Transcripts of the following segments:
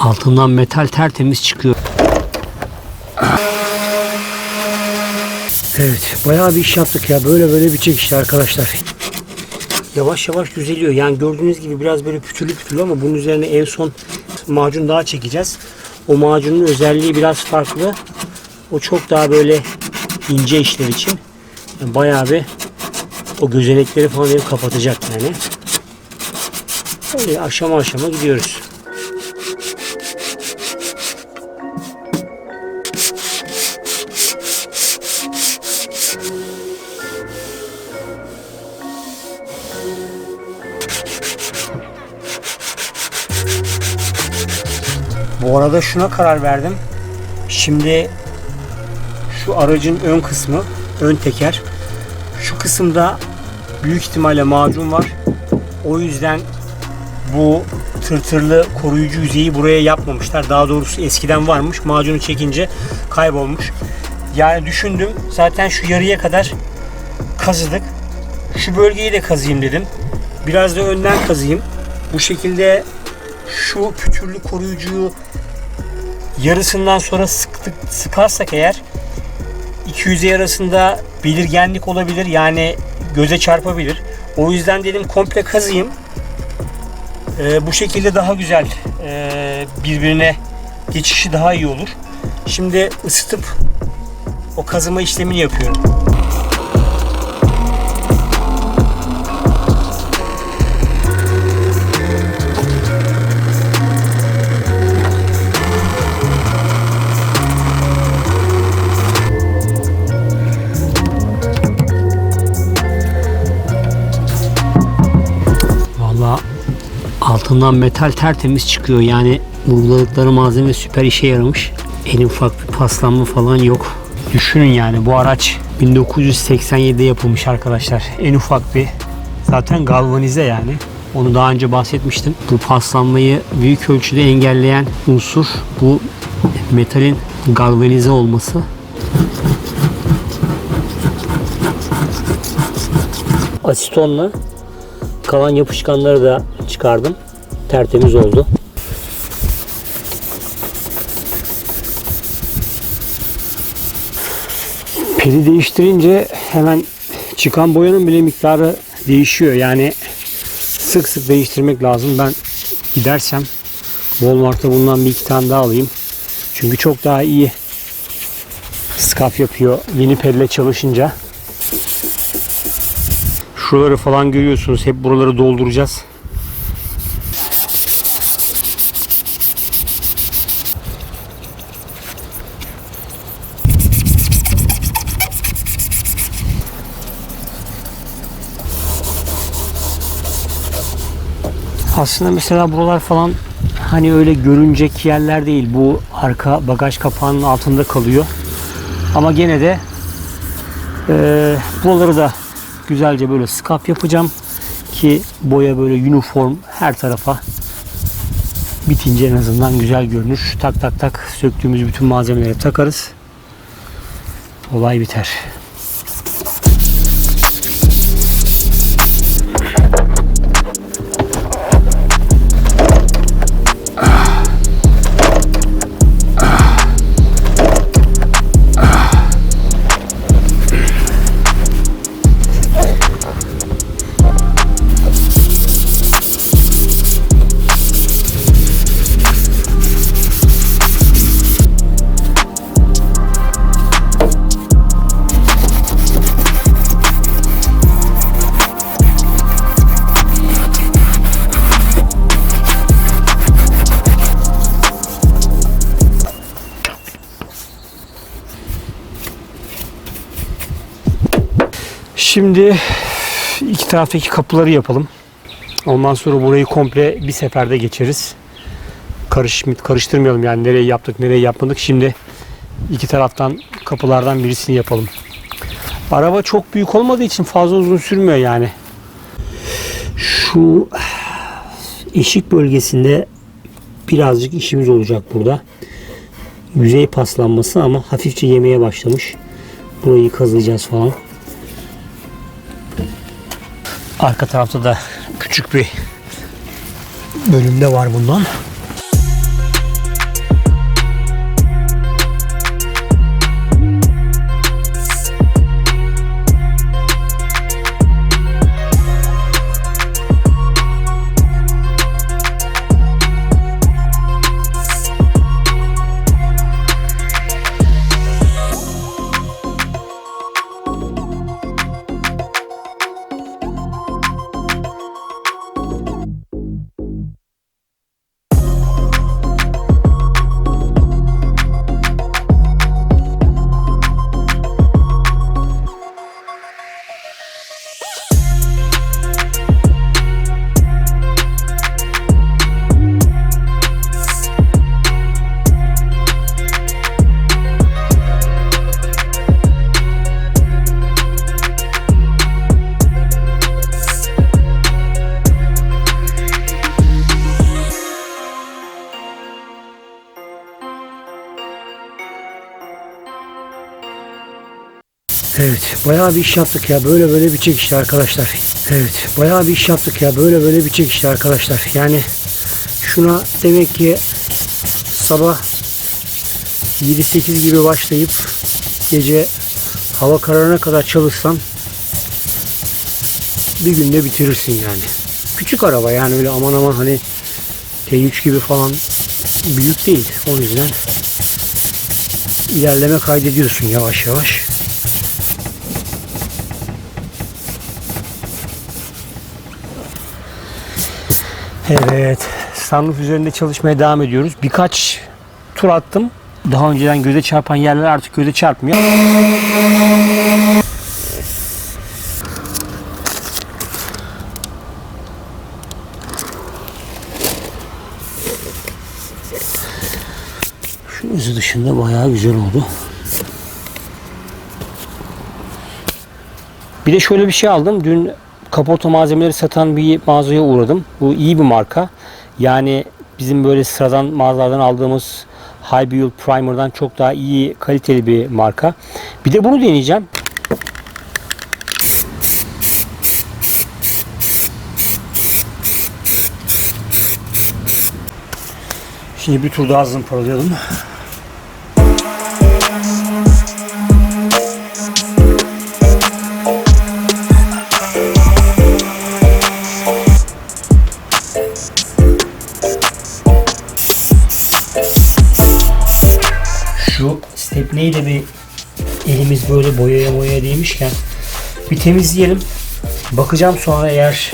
Altından metal tertemiz çıkıyor. Evet bayağı bir iş yaptık ya. Böyle böyle bitecek işte arkadaşlar. Yavaş yavaş düzeliyor. Yani gördüğünüz gibi biraz böyle pütürlü pütürlü ama bunun üzerine en son macun daha çekeceğiz. O macunun özelliği biraz farklı. O çok daha böyle ince işler için. Yani bayağı bir o gözenekleri falan hep kapatacak yani. Öyle aşama aşama gidiyoruz. Bu arada şuna karar verdim. Şimdi şu aracın ön kısmı, ön teker. Şu kısımda büyük ihtimalle macun var. O yüzden bu tırtırlı koruyucu yüzeyi buraya yapmamışlar. Daha doğrusu eskiden varmış. Macunu çekince kaybolmuş. Yani düşündüm. Zaten şu yarıya kadar kazıdık. Şu bölgeyi de kazıyım dedim. Biraz da önden kazıyım. Bu şekilde şu pütürlü koruyucuyu yarısından sonra sıktık, sıkarsak eğer 200'e arasında belirgenlik olabilir. Yani göze çarpabilir. O yüzden dedim komple kazıyım. Ee, bu şekilde daha güzel ee, birbirine geçişi daha iyi olur. Şimdi ısıtıp o kazıma işlemini yapıyorum. Altından metal tertemiz çıkıyor. Yani uyguladıkları malzeme süper işe yaramış. En ufak bir paslanma falan yok. Düşünün yani bu araç 1987'de yapılmış arkadaşlar. En ufak bir zaten galvanize yani. Onu daha önce bahsetmiştim. Bu paslanmayı büyük ölçüde engelleyen unsur bu metalin galvanize olması. Asitonla Kalan yapışkanları da çıkardım. Tertemiz oldu. Pili değiştirince hemen çıkan boyanın bile miktarı değişiyor. Yani sık sık değiştirmek lazım. Ben gidersem Walmart'ta bundan bir iki tane daha alayım. Çünkü çok daha iyi skaf yapıyor yeni pelle çalışınca. Şuraları falan görüyorsunuz. Hep buraları dolduracağız. Aslında mesela buralar falan hani öyle görünecek yerler değil. Bu arka bagaj kapağının altında kalıyor. Ama gene de eee buraları da güzelce böyle skap yapacağım ki boya böyle uniform her tarafa bitince en azından güzel görünür. Tak tak tak söktüğümüz bütün malzemeleri takarız. Olay biter. Şimdi iki taraftaki kapıları yapalım. Ondan sonra burayı komple bir seferde geçeriz. Karış, karıştırmayalım yani nereye yaptık nereye yapmadık. Şimdi iki taraftan kapılardan birisini yapalım. Araba çok büyük olmadığı için fazla uzun sürmüyor yani. Şu eşik bölgesinde birazcık işimiz olacak burada. Yüzey paslanması ama hafifçe yemeye başlamış. Burayı kazıyacağız falan. Arka tarafta da küçük bir bölümde var bundan. Bayağı bir iş yaptık ya. Böyle böyle bitecek işte arkadaşlar. Evet, bayağı bir iş yaptık ya. Böyle böyle bitecek işte arkadaşlar. Yani şuna demek ki sabah 7-8 gibi başlayıp gece hava kararına kadar çalışsan bir günde bitirirsin yani. Küçük araba yani öyle aman aman hani T3 gibi falan büyük değil. O yüzden ilerleme kaydediyorsun yavaş yavaş. Evet, sunroof üzerinde çalışmaya devam ediyoruz. Birkaç tur attım. Daha önceden göze çarpan yerler artık göze çarpmıyor. Şu yüzü dışında bayağı güzel oldu. Bir de şöyle bir şey aldım. Dün kaporta malzemeleri satan bir mağazaya uğradım. Bu iyi bir marka. Yani bizim böyle sıradan mağazalardan aldığımız High Build Primer'dan çok daha iyi kaliteli bir marka. Bir de bunu deneyeceğim. Şimdi bir tur daha zımparalayalım. Değmişken bir temizleyelim. Bakacağım sonra eğer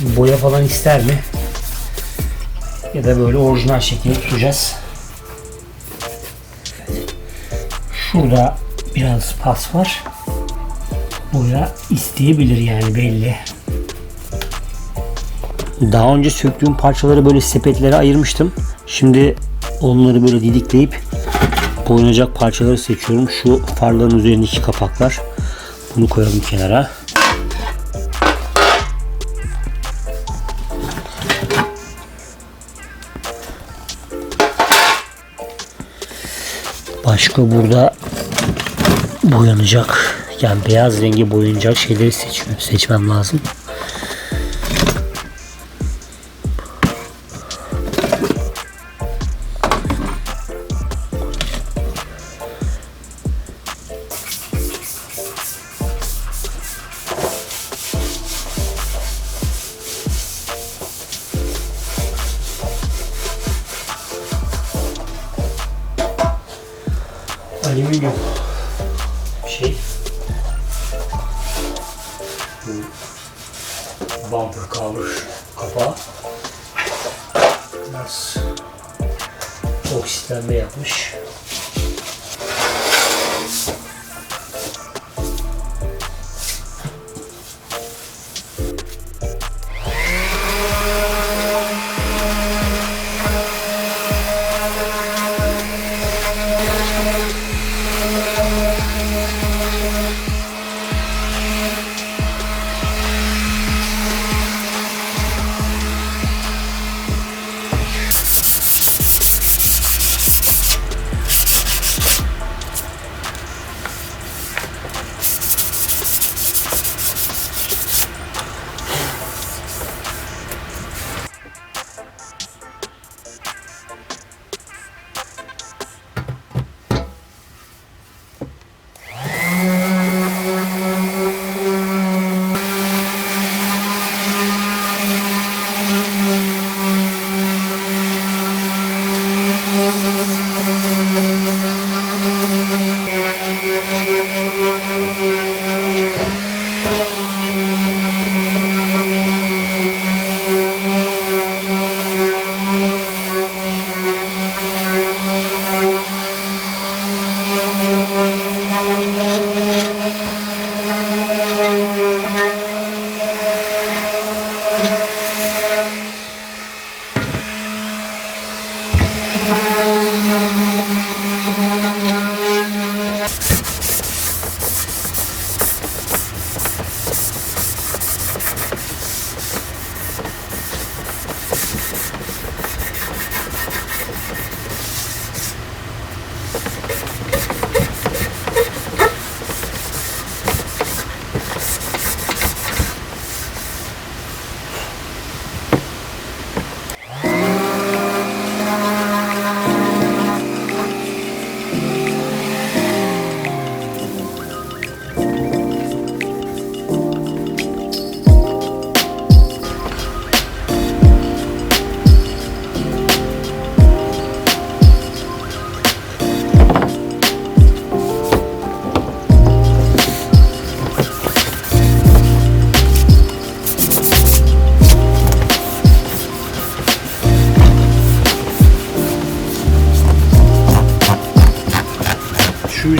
boya falan ister mi? Ya da böyle orijinal şekilde tutacağız. Şurada biraz pas var. Boya isteyebilir yani belli. Daha önce söktüğüm parçaları böyle sepetlere ayırmıştım. Şimdi onları böyle didikleyip boyanacak parçaları seçiyorum. Şu farların üzerindeki kapaklar. Bunu koyalım kenara. Başka burada boyanacak yani beyaz rengi boyanacak şeyleri seçmem, seçmem lazım. Alüminyum şey. Bu bumper cover kapağı. Biraz oksitlenme yapmış.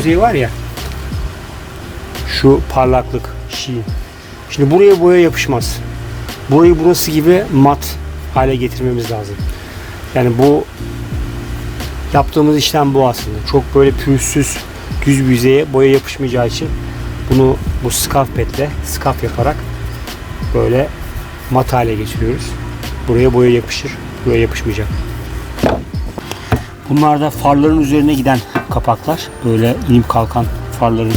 Şu yüzey var ya. Şu parlaklık, şiin. Şimdi buraya boya yapışmaz. Burayı burası gibi mat hale getirmemiz lazım. Yani bu yaptığımız işlem bu aslında. Çok böyle pürüzsüz düz bir yüzeye boya yapışmayacağı için bunu bu scarf petle scarf yaparak böyle mat hale getiriyoruz. Buraya boya yapışır. Buraya yapışmayacak. Bunlar da farların üzerine giden kapaklar. Böyle inip kalkan farların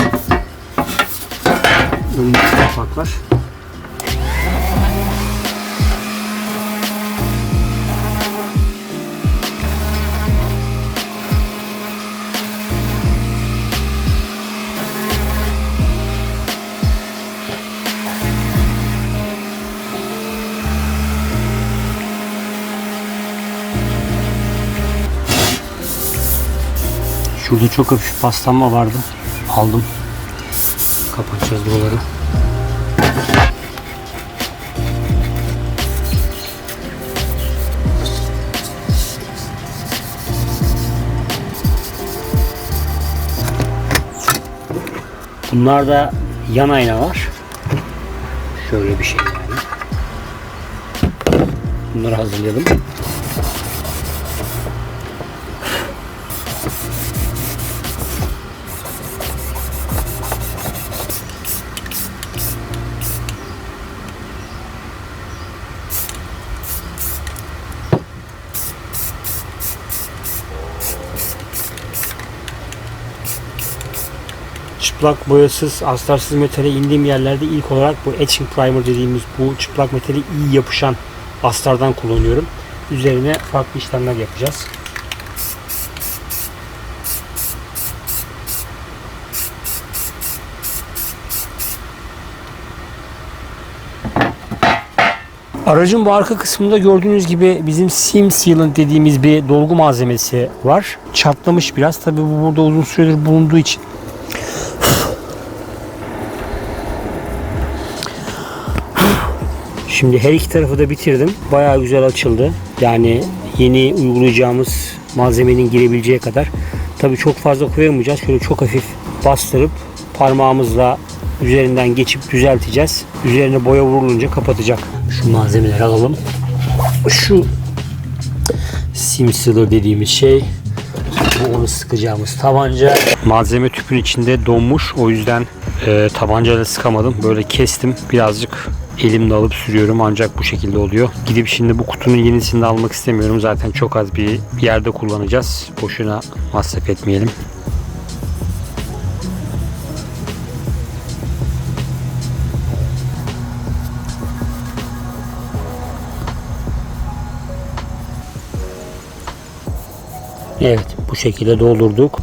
önündeki kapaklar. Şurada çok hafif paslanma vardı. Aldım. Kapatacağız buraları. Bunlarda yan ayna var. Şöyle bir şey yani. Bunları hazırlayalım. Çıplak boyasız, astarsız metale indiğim yerlerde ilk olarak bu etching primer dediğimiz bu çıplak metale iyi yapışan astardan kullanıyorum. Üzerine farklı işlemler yapacağız. Aracın bu arka kısmında gördüğünüz gibi bizim seam sealant dediğimiz bir dolgu malzemesi var. Çatlamış biraz. Tabi bu burada uzun süredir bulunduğu için Şimdi her iki tarafı da bitirdim. Bayağı güzel açıldı. Yani yeni uygulayacağımız malzemenin girebileceği kadar. Tabi çok fazla koyamayacağız. Şöyle çok hafif bastırıp parmağımızla üzerinden geçip düzelteceğiz. Üzerine boya vurulunca kapatacak. Şu malzemeleri alalım. Şu sim dediğimiz şey bu onu sıkacağımız tabanca. Malzeme tüpün içinde donmuş. O yüzden e, tabancayla sıkamadım. Böyle kestim. Birazcık elimle alıp sürüyorum ancak bu şekilde oluyor. Gidip şimdi bu kutunun yenisini de almak istemiyorum. Zaten çok az bir yerde kullanacağız. Boşuna masraf etmeyelim. Evet bu şekilde doldurduk.